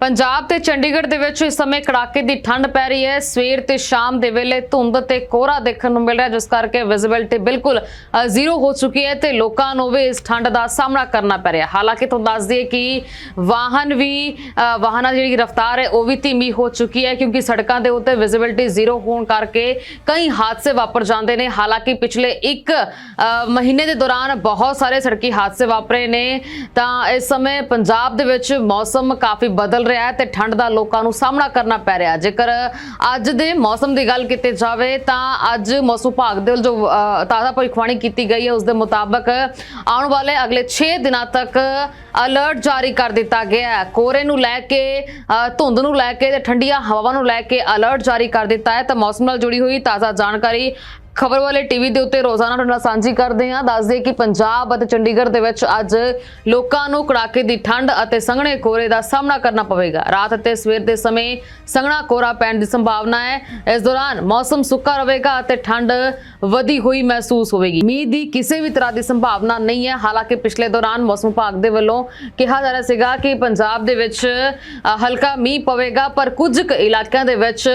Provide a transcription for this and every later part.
ਪੰਜਾਬ ਤੇ ਚੰਡੀਗੜ੍ਹ ਦੇ ਵਿੱਚ ਇਸ ਸਮੇਂ ਕੜਾਕੇ ਦੀ ਠੰਡ ਪੈ ਰਹੀ ਹੈ। ਸਵੇਰ ਤੇ ਸ਼ਾਮ ਦੇ ਵੇਲੇ ਧੁੰਦ ਤੇ ਕੋਹਰਾ ਦੇਖਣ ਨੂੰ ਮਿਲ ਰਿਹਾ, ਜਿਸ ਕਰਕੇ ਵਿਜ਼ਿਬਿਲਟੀ ਬਿਲਕੁਲ ਜ਼ੀਰੋ ਹੋ ਚੁੱਕੀ ਹੈ ਤੇ ਲੋਕਾਂ ਨੂੰ ਵੀ ਇਸ ਠੰਡ ਦਾ ਸਾਹਮਣਾ ਕਰਨਾ ਪੈ ਰਿਹਾ। ਹਾਲਾਂਕਿ ਤੁਹਾਨੂੰ ਦੱਸ ਦਈਏ ਕਿ ਵਾਹਨ ਵੀ ਵਾਹਨਾਂ ਦੀ ਜਿਹੜੀ ਰਫ਼ਤਾਰ ਹੈ, ਉਹ ਵੀ ਧੀਮੀ ਹੋ ਚੁੱਕੀ ਹੈ, ਕਿਉਂਕਿ ਸੜਕਾਂ ਦੇ ਉੱਤੇ ਵਿਜ਼ਿਬਿਲਟੀ ਜ਼ੀਰੋ ਹੋਣ ਕਰਕੇ ਕਈ ਹਾਦਸੇ ਵਾਪਰ ਜਾਂਦੇ ਨੇ। ਹਾਲਾਂਕਿ ਪਿਛਲੇ ਇੱਕ ਮਹੀਨੇ ਦੇ ਦੌਰਾਨ ਬਹੁਤ ਸਾਰੇ ਸੜਕੀ ਹਾਦਸੇ ਵਾਪਰੇ ਨੇ। ਤਾਂ ਇਸ ਸਮੇਂ ਪੰਜਾਬ ਦੇ ਵਿੱਚ ਮੌਸਮ ਕਾਫੀ ਬਦਲ ਰਿਹਾ ਹੈ ਤੇ ਠੰਡ ਦਾ ਲੋਕਾਂ ਨੂੰ ਸਾਹਮਣਾ ਕਰਨਾ ਪੈ ਰਿਹਾ ਜੇਕਰ ਅੱਜ ਦੇ ਮੌਸਮ ਦੀ ਗੱਲ ਕੀਤੀ ਜਾਵੇ ਤਾਂ ਅੱਜ ਮੌਸਮ ਵਿਭਾਗ ਦੇ ਜੋ ਤਾਜ਼ਾ ਭਵਿੱਖਬਾਣੀ ਕੀਤੀ ਗਈ ਹੈ ਉਸ ਦੇ ਮੁਤਾਬਕ ਆਉਣ ਵਾਲੇ ਅਗਲੇ 6 ਦਿਨਾਂ ਤੱਕ ਅਲਰਟ ਜਾਰੀ ਕਰ ਦਿੱਤਾ ਗਿਆ ਹੈ। ਕੋਰੇ ਨੂੰ ਲੈ ਕੇ ਅ, ਧੁੰਦ ਨੂੰ ਲੈ ਕੇ ਤੇ ਠੰਡੀਆਂ ਹਵਾਵਾਂ ਨੂੰ ਲੈ ਕੇ ਅਲਰਟ ਜਾਰੀ ਕਰ ਦਿੱਤਾ ਹੈ। ਤਾਂ ਮੌਸਮ ਨਾਲ ਜੁੜੀ ਹੋਈ ਤਾਜ਼ਾ ਜਾਣਕਾਰੀ ਖਬਰ ਵਾਲੇ ਟੀਵੀ ਦੇ ਉੱਤੇ ਰੋਜ਼ਾਨਾ ਤੁਹਾਡੇ ਨਾਲ ਸਾਂਝੀ ਕਰਦੇ ਹਾਂ। ਦੱਸਦੇ ਕਿ ਪੰਜਾਬ ਅਤੇ ਚੰਡੀਗੜ੍ਹ ਦੇ ਵਿੱਚ ਅੱਜ ਲੋਕਾਂ ਨੂੰ ਕੜਾਕੇ ਦੀ ਠੰਡ ਅਤੇ ਸੰਘਣੇ ਕੋਹਰੇ ਦਾ ਸਾਹਮਣਾ ਕਰਨਾ ਪਵੇਗਾ। ਰਾਤ ਅਤੇ ਸਵੇਰ ਦੇ ਸਮੇਂ ਸੰਘਣਾ ਕੋਹਰਾ ਪੈਣ ਦੀ ਸੰਭਾਵਨਾ ਹੈ। ਇਸ ਦੌਰਾਨ ਮੌਸਮ ਸੁੱਕਾ ਰਹੇਗਾ ਅਤੇ ਠੰਡ ਵਧੀ ਹੋਈ ਮਹਿਸੂਸ ਹੋਵੇਗੀ। ਮੀਂਹ ਦੀ ਕਿਸੇ ਵੀ ਤਰ੍ਹਾਂ ਦੀ ਸੰਭਾਵਨਾ ਨਹੀਂ ਹੈ। ਹਾਲਾਂਕਿ ਪਿਛਲੇ ਦੌਰਾਨ ਮੌਸਮ ਵਿਭਾਗ ਦੇ ਵੱਲੋਂ ਕਿਹਾ ਜਾ ਰਿਹਾ ਸੀਗਾ ਕਿ ਪੰਜਾਬ ਦੇ ਵਿੱਚ ਹਲਕਾ ਮੀਂਹ ਪਵੇਗਾ, ਪਰ ਕੁਝ ਕੁ ਇਲਾਕਿਆਂ ਦੇ ਵਿੱਚ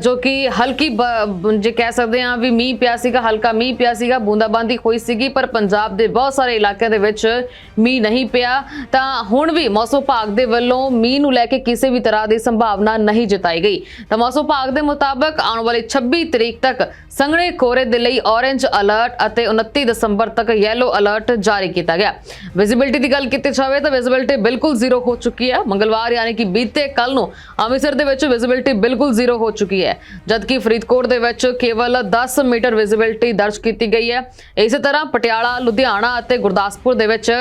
ਜੋ ਕਿ ਹਲਕੀ ਬ- ਜੇ ਕਹਿ ਸਕਦੇ ਹਾਂ ਵੀ ਮੀਂਹ ਪਿਆ ਸੀਗਾ, ਹਲਕਾ ਮੀਂਹ ਪਿਆ ਸੀਗਾ, ਬੂੰਦਾਬਾਂਦੀ ਹੋਈ ਸੀਗੀ, ਪਰ ਪੰਜਾਬ ਦੇ ਬਹੁਤ ਸਾਰੇ ਇਲਾਕਿਆਂ ਦੇ ਵਿੱਚ ਮੀਂਹ ਨਹੀਂ ਪਿਆ। ਤਾਂ ਹੁਣ ਵੀ ਮੌਸਮ ਵਿਭਾਗ ਦੇ ਵੱਲੋਂ ਮੀਂਹ ਨੂੰ ਲੈ ਕੇ ਕਿਸੇ ਵੀ ਤਰ੍ਹਾਂ ਦੀ ਸੰਭਾਵਨਾ ਨਹੀਂ ਜਤਾਈ ਗਈ। ਤਾਂ ਮੌਸਮ ਵਿਭਾਗ ਦੇ ਮੁਤਾਬਕ ਆਉਣ ਵਾਲੀ 26 ਤਰੀਕ ਤੱਕ ਸੰਘਣੇ ਕੋਹਰੇ ਦੇ ਲਈ ਔਰੇਂਜ ਅਲਰਟ ਅਤੇ 29 ਦਸੰਬਰ ਤੱਕ ਯੈਲੋ ਅਲਰਟ ਜਾਰੀ ਕੀਤਾ ਗਿਆ। ਵਿਜ਼ਿਬਿਲਟੀ ਦੀ ਗੱਲ ਕੀਤੀ ਜਾਵੇ ਤਾਂ ਵਿਜ਼ਿਬਿਲਟੀ ਬਿਲਕੁਲ ਜ਼ੀਰੋ ਹੋ ਚੁੱਕੀ ਹੈ। ਮੰਗਲਵਾਰ ਯਾਨੀ ਕਿ ਬੀਤੇ ਕੱਲ ਨੂੰ ਅੰਮ੍ਰਿਤਸਰ ਦੇ ਵਿੱਚ ਵਿਜ਼ਿਬਿਲਟੀ ਬਿਲਕੁਲ ਜ਼ੀਰੋ ਹੋ ਚੁੱਕੀ ਹੈ। ਜਦਕਿ ਫਰੀਦਕੋਟ ਦੇ ਵਿੱਚ ਕੇਵਲ 10 ਮੀਟਰ ਵਿਜ਼ਿਬਿਲਟੀ ਦਰਜ ਕੀਤੀ ਗਈ ਹੈ। ਇਸੇ ਤਰ੍ਹਾਂ ਪਟਿਆਲਾ, ਲੁਧਿਆਣਾ ਅਤੇ ਗੁਰਦਾਸਪੁਰ ਦੇ ਵਿੱਚ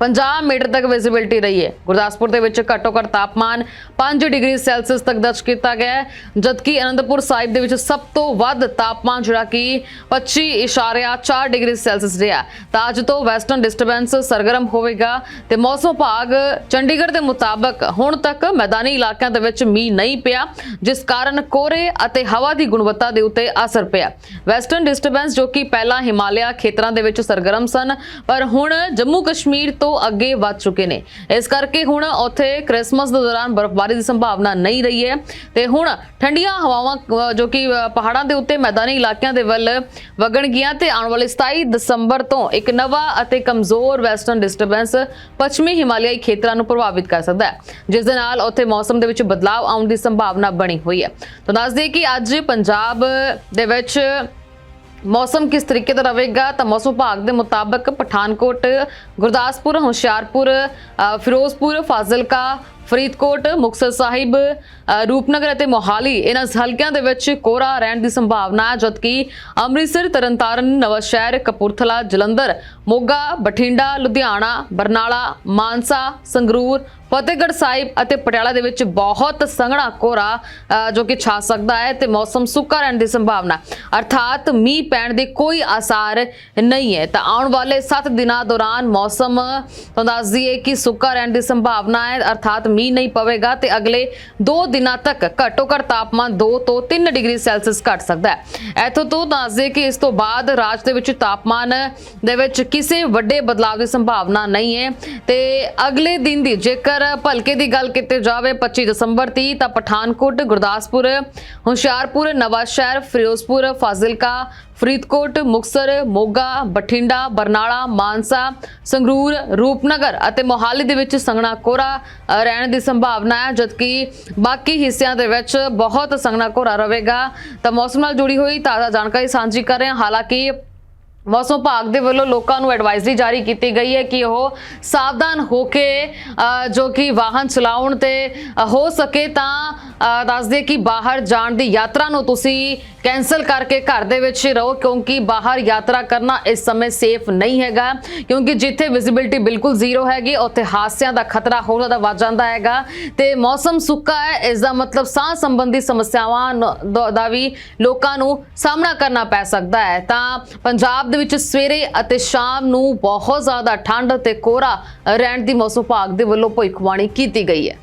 50 ਮੀਟਰ ਤੱਕ ਵਿਜ਼ਿਬਿਲਟੀ ਰਹੀ ਹੈ। ਗੁਰਦਾਸਪੁਰ ਦੇ ਵਿੱਚ ਘੱਟੋ ਘੱਟ ਤਾਪਮਾਨ 5 ਡਿਗਰੀ ਸੈਲਸੀਅਸ ਤੱਕ ਦਰਜ ਕੀਤਾ ਗਿਆ ਜਦਕਿ ਅਨੰਦਪੁਰ ਸਾਹਿਬ ਦੇ ਵਿੱਚ ਸਭ ਤੋਂ ਵੱਧ ਤਾਪਮਾਨ ਜਿਹੜਾ ਕਿ 25.4 ਡਿਗਰੀ ਸੈਲਸੀਅਸ ਰਿਹਾ ਤਾਂ ਅੱਜ ਤੋਂ ਵੈਸਟਰਨ ਡਿਸਟਰਬੈਂਸ ਸਰਗਰਮ ਹੋਵੇਗਾ ਤੇ ਮੌਸਮ ਵਿਭਾਗ ਚੰਡੀਗੜ੍ਹ ਦੇ ਮੁਤਾਬਕ ਹੁਣ ਤੱਕ ਮੈਦਾਨੀ ਇਲਾਕਿਆਂ ਦੇ ਵਿੱਚ ਮੀਂਹ ਨਹੀਂ ਪਿਆ, ਜਿਸ ਕਾਰਨ ਕੋਹਰੇ ਅਤੇ ਹਵਾ ਦੀ ਗੁਣਵੱਤਾ ਦੇ ਉੱਤੇ ਅਸਰ ਪਿਆ। ਵੈਸਟਰਨ ਡਿਸਟਰਬੈਂਸ ਜੋ ਕਿ ਪਹਿਲਾਂ ਹਿਮਾਲਿਆ ਖੇਤਰਾਂ ਦੇ ਵਿੱਚ ਸਰਗਰਮ ਸਨ, ਪਰ ਹੁਣ ਜੰਮੂ ਕਸ਼ਮੀਰ ਤੋਂ ਅੱਗੇ ਵੱਧ ਚੁੱਕੇ ਨੇ। ਇਸ ਕਰਕੇ ਹੁਣ ਉੱਥੇ ਕ੍ਰਿਸਮਸ ਦੇ ਦੌਰਾਨ ਬਰਫ਼ਬਾਰੀ ਦੀ ਸੰਭਾਵਨਾ ਨਹੀਂ ਰਹੀ ਹੈ ਤੇ ਹੁਣ ਠੰਡੀਆਂ ਹਵਾਵਾਂ ਜੋ ਕਿ ਪਹਾੜਾਂ ਦੇ ਉੱਤੇ ਮੈਦਾਨੀ ਇਲਾਕਿਆਂ ਦੇ ਵੱਲ ਵਗਣਗੀਆਂ ਤੇ ਆਉਣ ਵਾਲੇ 27 ਦਸੰਬਰ ਤੋਂ ਇੱਕ ਨਵਾਂ ਅਤੇ ਕਮਜ਼ੋਰ ਵੈਸਟਰਨ ਡਿਸਟਰਬੈਂਸ ਪੱਛਮੀ ਹਿਮਾਲਿਆਈ ਖੇਤਰਾਂ ਨੂੰ ਪ੍ਰਭਾਵਿਤ ਕਰ ਸਕਦਾ ਹੈ, ਜਿਸ ਦੇ ਨਾਲ ਉੱਥੇ ਮੌਸਮ ਦੇ ਵਿੱਚ ਬਦਲਾਅ ਆਉਣ ਦੀ ਸੰਭਾਵਨਾ ਬਣੀ ਹੋਈ ਹੈ। ਤਾਂ ਦੱਸ ਦਈਏ ਕਿ ਅੱਜ ਪੰਜਾਬ ਦੇ ਵਿੱਚ ਮੌਸਮ ਕਿਸ ਤਰੀਕੇ ਦਾ ਰਹੇਗਾ ਤਾਂ ਮੌਸਮ ਵਿਭਾਗ ਦੇ ਮੁਤਾਬਕ ਪਠਾਨਕੋਟ, ਗੁਰਦਾਸਪੁਰ, ਹੁਸ਼ਿਆਰਪੁਰ ਫਿਰੋਜ਼ਪੁਰ, ਫਾਜ਼ਿਲਕਾ ਫਰੀਦਕੋਟ, ਮੁਕਤਸਰ ਸਾਹਿਬ ਰੂਪਨਗਰ ਅਤੇ ਮੋਹਾਲੀ। ਇਹਨਾਂ ਹਲਕਿਆਂ ਦੇ ਵਿੱਚ ਕੋਹਰਾ ਰਹਿਣ ਦੀ ਸੰਭਾਵਨਾ ਹੈ, ਜਦਕਿ ਅੰਮ੍ਰਿਤਸਰ, ਤਰਨਤਾਰਨ, ਨਵਾਂਸ਼ਹਿਰ, ਕਪੂਰਥਲਾ, ਜਲੰਧਰ, ਮੋਗਾ, ਬਠਿੰਡਾ, ਲੁਧਿਆਣਾ, ਬਰਨਾਲਾ, ਮਾਨਸਾ, ਸੰਗਰੂਰ, ਫਤਿਹਗੜ੍ਹ ਸਾਹਿਬ ਅਤੇ ਪਟਿਆਲਾ ਦੇ ਵਿੱਚ ਬਹੁਤ ਸੰਘਣਾ ਕੋਹਰਾ ਜੋ ਕਿ ਛਾ ਸਕਦਾ ਹੈ ਤੇ ਮੌਸਮ ਸੁੱਕਾ ਰਹਿਣ ਦੀ ਸੰਭਾਵਨਾ ਅਰਥਾਤ ਮੀਂਹ ਪੈਣ ਦੇ ਕੋਈ ਆਸਾਰ ਨਹੀਂ ਹੈ। ਤਾਂ ਆਉਣ ਵਾਲੇ 7 ਦਿਨਾਂ ਦੌਰਾਨ ਮੌਸਮ ਤੁਹਾਨੂੰ ਦੱਸ ਦਈਏ ਕਿ ਸੁੱਕਾ ਰਹਿਣ ਦੀ ਸੰਭਾਵਨਾ ਹੈ। ਅਰਥਾਤ ਮੀਂਹ ਨਹੀਂ ਪਵੇਗਾ ਤੇ ਅਗਲੇ 2 ਦਿਨਾਂ ਤੱਕ ਘੱਟੋ ਘੱਟ ਤਾਪਮਾਨ 2 ਤੋਂ 3 ਡਿਗਰੀ ਸੈਲਸੀਅਸ ਘਟ ਸਕਦਾ ਹੈ। ਇੱਥੋਂ ਤੋਂ ਦੱਸ ਕਿ ਇਸ ਤੋਂ ਬਾਅਦ ਰਾਜ ਦੇ ਵਿੱਚ ਤਾਪਮਾਨ ਦੇ ਵਿੱਚ ਕਿਸੇ ਵੱਡੇ ਬਦਲਾਅ ਦੀ ਸੰਭਾਵਨਾ ਨਹੀਂ ਹੈ ਤੇ ਅਗਲੇ ਦਿਨ ਦੀ ਜੇਕਰ ਭਲਕੇ ਦੀ ਗੱਲ ਕੀਤੀ ਜਾਵੇ 25 ਦਸੰਬਰ ਦੀ, ਤਾਂ ਪਠਾਨਕੋਟ, ਗੁਰਦਾਸਪੁਰ, ਹੁਸ਼ਿਆਰਪੁਰ, ਨਵਾਂਸ਼ਹਿਰ, ਫਿਰੋਜ਼ਪੁਰ, ਫਾਜ਼ਿਲਕਾ ਫਰੀਦਕੋਟ, ਮੁਕਸਰ, ਮੋਗਾ, ਬਠਿੰਡਾ, ਬਰਨਾਲਾ, ਮਾਨਸਾ, ਸੰਗਰੂਰ, ਰੂਪਨਗਰ ਅਤੇ ਮੋਹਾਲੀ ਦੇ ਵਿੱਚ ਸੰਘਣਾ ਕੋਹਰਾ ਰਹਿਣ ਦੀ ਸੰਭਾਵਨਾ ਹੈ, ਜਦਕਿ ਬਾਕੀ ਹਿੱਸਿਆਂ ਦੇ ਵਿੱਚ ਬਹੁਤ ਸੰਘਣਾ ਕੋਹਰਾ ਰਹੇਗਾ। ਤਾਂ ਮੌਸਮ ਨਾਲ ਜੁੜੀ ਹੋਈ ਤਾਜ਼ਾ ਜਾਣਕਾਰੀ ਸਾਂਝੀ ਕਰ ਰਹੇ ਹਾਂ। ਹਾਲਾਂਕਿ ਮੌਸਮ ਵਿਭਾਗ ਦੇ ਵੱਲੋਂ ਲੋਕਾਂ ਨੂੰ ਐਡਵਾਈਜ਼ਰੀ ਜਾਰੀ ਕੀਤੀ ਗਈ ਹੈ ਕਿ ਉਹ ਸਾਵਧਾਨ ਹੋ ਕੇ ਜੋ ਕਿ ਵਾਹਨ ਚਲਾਉਣ ਤੇ ਹੋ ਸਕੇ ਤਾਂ ਦੱਸ ਦਈਏ ਕਿ ਬਾਹਰ ਜਾਣ ਦੀ ਯਾਤਰਾ ਨੂੰ ਤੁਸੀਂ ਕੈਨਸਲ ਕਰਕੇ ਘਰ ਦੇ ਵਿੱਚ ਰਹੋ, ਕਿਉਂਕਿ ਬਾਹਰ ਯਾਤਰਾ ਕਰਨਾ ਇਸ ਸਮੇਂ ਸੇਫ ਨਹੀਂ ਹੈਗਾ, ਕਿਉਂਕਿ ਜਿੱਥੇ ਵਿਜ਼ਿਬਿਲਟੀ ਬਿਲਕੁਲ ਜ਼ੀਰੋ ਹੈਗੀ, ਉੱਥੇ ਹਾਦਸਿਆਂ ਦਾ ਖਤਰਾ ਹੋਰ ਜ਼ਿਆਦਾ ਵੱਧ ਜਾਂਦਾ ਹੈਗਾ। ਤੇ ਮੌਸਮ ਸੁੱਕਾ ਹੈ, ਇਸ ਦਾ ਮਤਲਬ ਸਾਹ ਸੰਬੰਧੀ ਸਮੱਸਿਆਵਾਂ ਨ- ਦ- ਦਾ ਵੀ ਲੋਕਾਂ ਨੂੰ ਸਾਹਮਣਾ ਕਰਨਾ ਪੈ ਸਕਦਾ ਹੈ। ਤਾਂ ਪੰਜਾਬ ਦੇ ਵਿੱਚ ਸਵੇਰੇ ਅਤੇ ਸ਼ਾਮ ਨੂੰ ਬਹੁਤ ਜ਼ਿਆਦਾ ਠੰਡ ਤੇ ਕੋਹਰਾ ਰਹਿਣ ਦੀ ਮੌਸਮ ਵਿਭਾਗ ਦੇ ਵੱਲੋਂ ਭਵਿੱਖਬਾਣੀ ਕੀਤੀ ਗਈ ਹੈ।